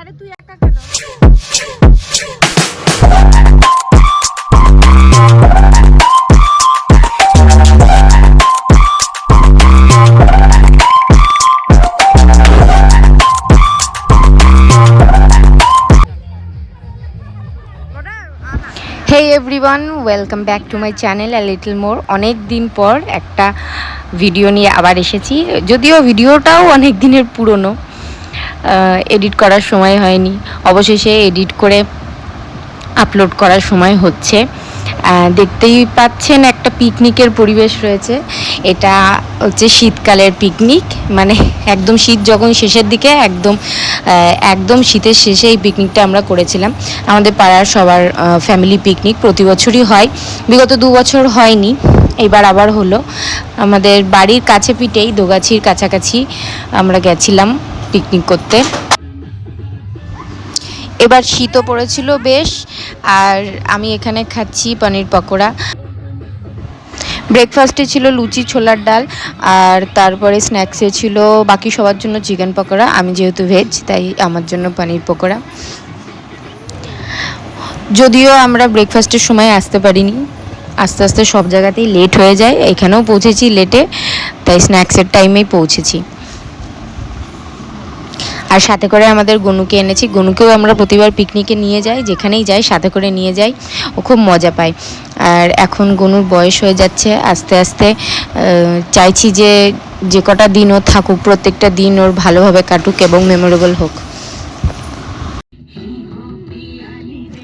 আরে তুই একা কেন? Hey everyone welcome back to my channel a little more অনেক দিন পর একটা ভিডিও নিয়ে আবার এসেছি। যদিও ভিডিওটাও অনেক দিনের পুরনো। এডিট করার সময় হয়নি। অবশেষে এডিট করে আপলোড করার সময় হচ্ছে। দেখতেই পাচ্ছেন একটা পিকনিকের পরিবেশ রয়েছে। এটা হচ্ছে শীতকালের পিকনিক মানে একদম শীত যখন শেষের দিকে, একদম একদম শীতের শেষে এই পিকনিকটা আমরা করেছিলাম। আমাদের পাড়ার সবার ফ্যামিলি পিকনিক প্রতি বছরই হয়। বিগত দু বছর হয়নি, এবার আবার হলো। আমাদের বাড়ির কাছে পিঠেই দোগাছির কাছাকাছি আমরা গেছিলাম। পিকনিক করতে। এবার শীতও পড়েছিল বেশ, আর আমি এখানে খাচ্ছি পনির পকোড়া। ব্রেকফাস্টে ছিল লুচি, ছোলার ডাল, আর তারপরে স্ন্যাক্সে ছিল বাকি সবার জন্য চিকেন পকোড়া। আমি যেহেতু ভেজ তাই আমার জন্য পনির পকোড়া। যদিও আমরা ব্রেকফাস্টের সময় আসতে পারিনি। আস্তে আস্তে সব জায়গাতেই লেট হয়ে যায়। এখানেও পৌঁছেছি লেটে তাই স্ন্যাক্সের টাইমেই পৌঁছেছি। আর সাথে করে আমাদের গনুকে এনেছি। গনুকেও আমরা প্রতিবার পিকনিকে নিয়ে যাই, যেখানেই যাই, সাথে করে নিয়ে যাই। ও খুব মজা পায়। আর এখন গনুর বয়স হয়ে যাচ্ছে। আস্তে আস্তে চাইছি যে যে কটা দিন ও থাকুক, প্রত্যেকটা দিন ওর ভালোভাবে কাটুক এবং মেমোরেবল হোক।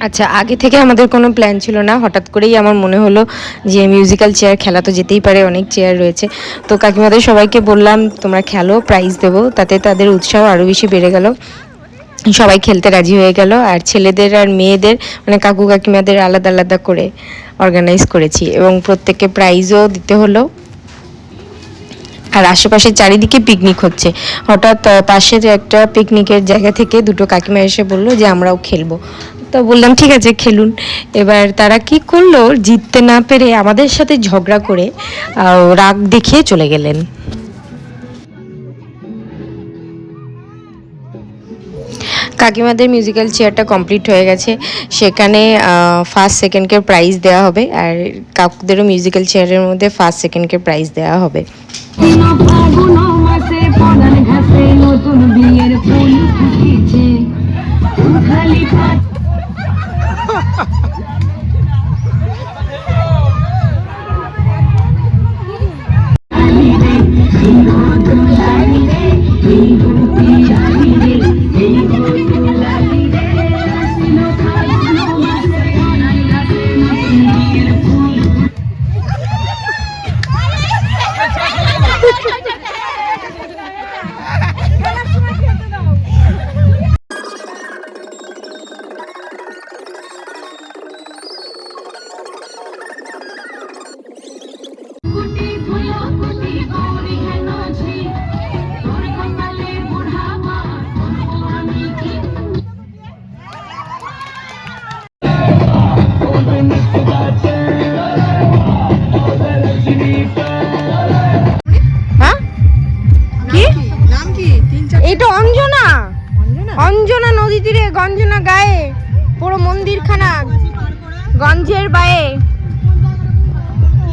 আচ্ছা আগে থেকে আমাদের কোনো প্ল্যান ছিল না। হঠাৎ করেই আমার মনে হলো যে মিউজিক্যাল চেয়ার খেলা তো যেতেই পারে, অনেক চেয়ার রয়েছে। তো কাকিমাদের সবাইকে বললাম, তোমরা খেলো প্রাইজ দেবো। তাতে তাদের উৎসাহ আরও বেশি বেড়ে গেল। সবাই খেলতে রাজি হয়ে গেল। আর ছেলেদের আর মেয়েদের মানে কাকু কাকিমাদের আলাদা আলাদা করে অর্গানাইজ করেছি এবং প্রত্যেককে প্রাইজও দিতে হলো। আর আশেপাশে চারিদিকে পিকনিক হচ্ছে। হঠাৎ পাশের একটা পিকনিকের জায়গা থেকে দুটো কাকিমা এসে বলল যে, আমরাও খেলব। তো বললাম, ঠিক আছে, খেলুন। এবার তারা কি করল, জিততে না পেরে আমাদের সাথে ঝগড়া করে রাগ দেখিয়ে চলে গেলেন। কাকিমাদের মিউজিক্যাল চেয়ারটা কমপ্লিট হয়ে গেছে। সেখানে ফার্স্ট সেকেন্ডকে প্রাইজ দেওয়া হবে, আর কাকুদেরও মিউজিক্যাল চেয়ারের মধ্যে ফার্স্ট সেকেন্ডকে প্রাইজ দেওয়া হবে। নতুন বিয়ের ফুল খালি গঞ্জনা গায়ে, পুরো মন্দিরখানা গঞ্জের বায়ে।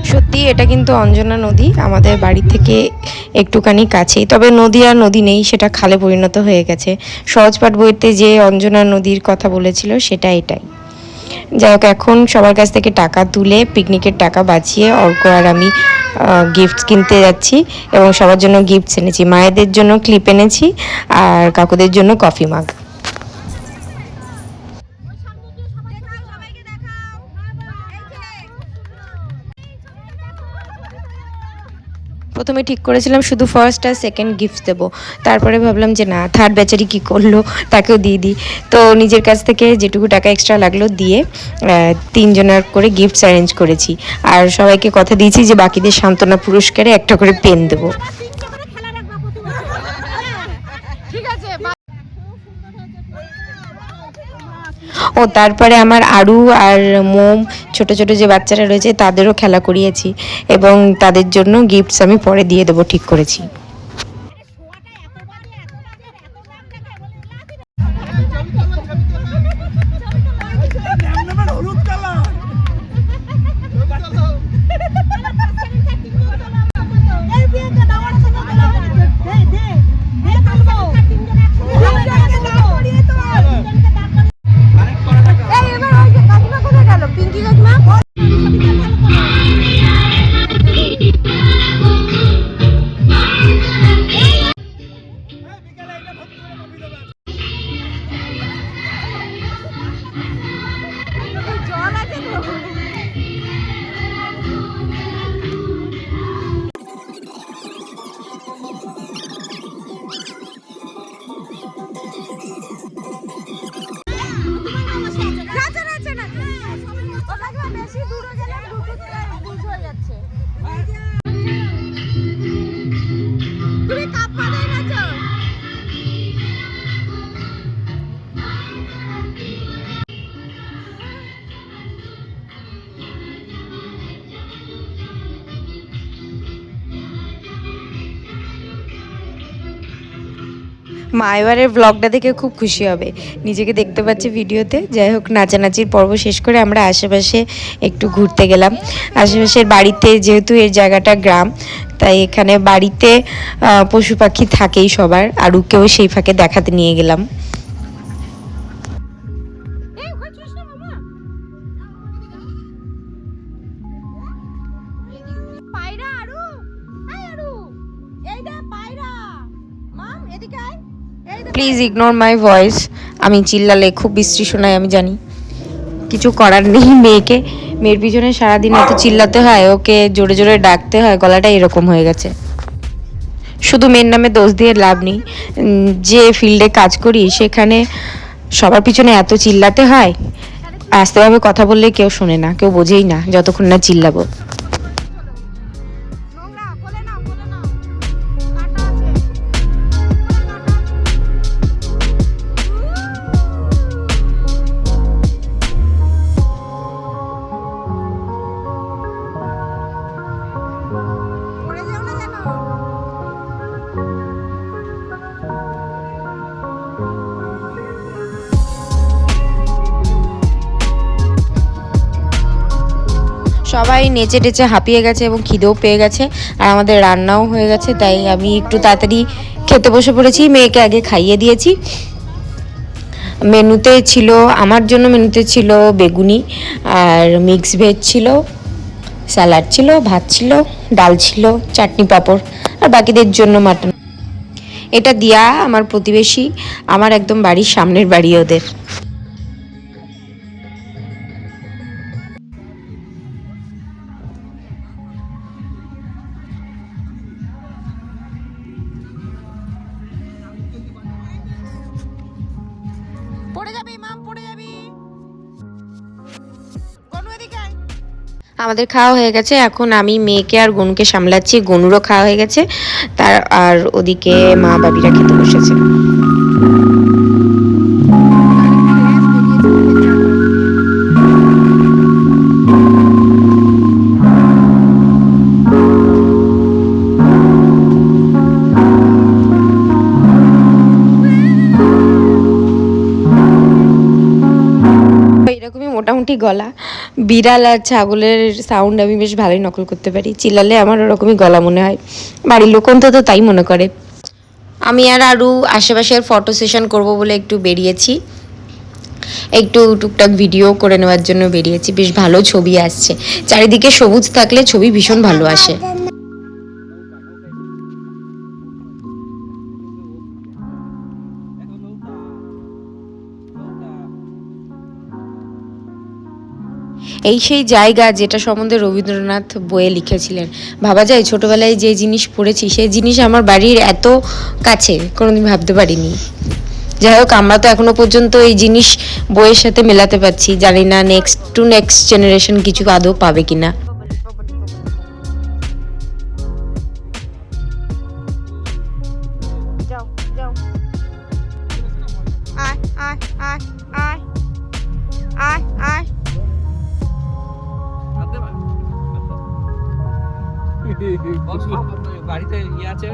সত্যি, এটা কিন্তু অঞ্জনা নদী, আমাদের বাড়ি থেকে একটুখানি কাছেই। তবে নদী আর নদী নেই, সেটা খালে পরিণত হয়ে গেছে। সহজপাঠ বইতে যে অঞ্জনা নদীর কথা বলেছিল, সেটা এটাই। যাই হোক, এখন সবার কাছ থেকে টাকা তুলে পিকনিকের টাকা বাঁচিয়ে, অর্ক আর আমি গিফটস কিনতে যাচ্ছি এবং সবার জন্য গিফটস এনেছি। মায়েদের জন্য ক্লিপ এনেছি আর কাকুদের জন্য কফি মাগ প্রথমে ঠিক করেছিলাম শুধু ফার্স্ট আর সেকেন্ড গিফট দেবো। তারপরে ভাবলাম যে না থার্ড ব্যাচারি কী করল, তাকেও দিয়ে দিই। তো নিজের কাছ থেকে যেটুকু টাকা এক্সট্রা লাগল দিয়ে তিনজনের করে গিফটস অ্যারেঞ্জ করেছি। আর সবাইকে কথা দিয়েছি যে বাকিদের সান্ত্বনা পুরস্কারে একটা করে পেন দেবো। ও তারপরে আমার আরু আর মোম, ছোট ছোট যে বাচ্চারা রয়েছে তাদেরও খেলা করিয়েছি এবং তাদের জন্য গিফটস আমি পরে দিয়ে দেবো, ঠিক করেছি। মা এবারের ব্লগটা দেখে খুব খুশি হবে। নিজেকে দেখতে পাচ্ছি ভিডিওতে। যাই হোক, নাচানাচির পর্ব শেষ করে আমরা আশেপাশে একটু ঘুরতে গেলাম। আশেপাশের বাড়িতে যেহেতু এর জায়গাটা গ্রাম, তাই এখানে বাড়িতে পশু পাখি থাকেই সবার। আর কেউ সেই ফাঁকে দেখাতে নিয়ে গেলাম। প্লিজ ইগনোর মাই ভয়েস আমি চিল্লালে, খুব বিশ্রী শোনায়, আমি জানি। কিছু করার নেই মেয়েকে। মেয়ের পিছনে সারাদিন এত চিল্লাতে হয়, ওকে জোরে জোরে ডাকতে হয়, গলাটা এরকম হয়ে গেছে। শুধু মেয়ের নামে দোষ দিয়ে লাভ নেই। যে ফিল্ডে কাজ করি, সেখানে সবার পিছনে এত চিল্লাতে হয়। আস্তেভাবে কথা বললে কেউ শোনে না, কেউ বোঝেই না, যতক্ষণ না চিল্লাবো। সবাই নেচে টেচে হাঁপিয়ে গেছে এবং খিদেও পেয়ে গেছে। আর আমাদের রান্নাও হয়ে গেছে, তাই আমি একটু তাড়াতাড়ি খেতে বসে পড়েছি, মেয়েকে আগে খাইয়ে দিয়েছি। মেনুতে ছিল, আমার জন্য মেনুতে ছিল বেগুনি, আর মিক্স ভেজ ছিল স্যালাড ছিল, ভাত ছিল, ডাল ছিল, চাটনি পাঁপড়, আর বাকিদের জন্য মাটন এটা দিয়া আমার প্রতিবেশী, আমার একদম বাড়ির সামনের বাড়ি ওদের। আমাদের খাওয়া হয়ে গেছে। এখন আমি মেয়েকে আর গনুকে সামলাচ্ছি। গনুরও খাওয়া হয়ে গেছে। তার আর ওদিকে মা বাবিরা খেতে বসেছে। মোটামুটি গলা। বিড়াল আর ছাগলের সাউন্ড আমি বেশ ভালোই নকল করতে পারি। চিল্লালে আমার ওরকমই গলা মনে হয়। বাড়ির লোক অন্তত তাই মনে করে। আমি আর আরও আশেপাশের ফটো সেশন করব বলে একটু বেরিয়েছি। একটু টুকটাক ভিডিও করে নেওয়ার জন্য বেরিয়েছি। বেশ ভালো ছবি আসছে। চারিদিকে সবুজ থাকলে ছবি ভীষণ ভালো আসে। এই সেই জায়গা যেটা সম্বন্ধে রবীন্দ্রনাথ বইয়ে লিখেছিলেন। ভাবা যায় ছোটবেলায় যে জিনিস পড়েছি, সেই জিনিস আমার বাড়ির এত কাছে, কোনোদিন ভাবতে পারিনি। যাই হোক, আমরা তো এখনও পর্যন্ত এই জিনিস বইয়ের সাথে মেলাতে পারছি। জানি না নেক্সট টু নেক্সট জেনারেশন কিছু আদৌ পাবে কিনা। বাড়িতে ইয়ে আছে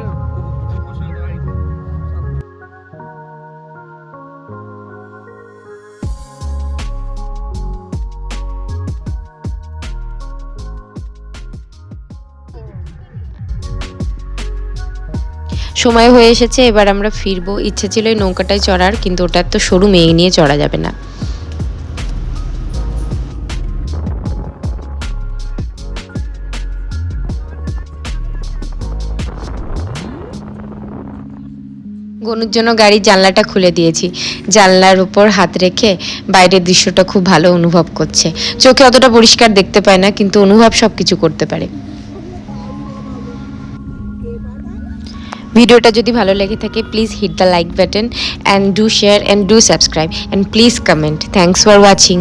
সময় হয়ে এসেছে, এবার আমরা ফিরবো। ইচ্ছে ছিল এই নৌকাটায় চড়ার, কিন্তু ওটার তো সরু মেয়ে নিয়ে চড়া যাবে না। গনুর জন্য গাড়ির জানলাটা খুলে দিয়েছি। জানলার উপর হাত রেখে বাইরের দৃশ্যটা খুব ভালো অনুভব করছে। চোখে অতটা পরিষ্কার দেখতে পায় না, কিন্তু অনুভব সব কিছু করতে পারে। ভিডিওটা যদি ভালো লেগে থাকে please hit the like button and do share and do subscribe and please comment thanks for watching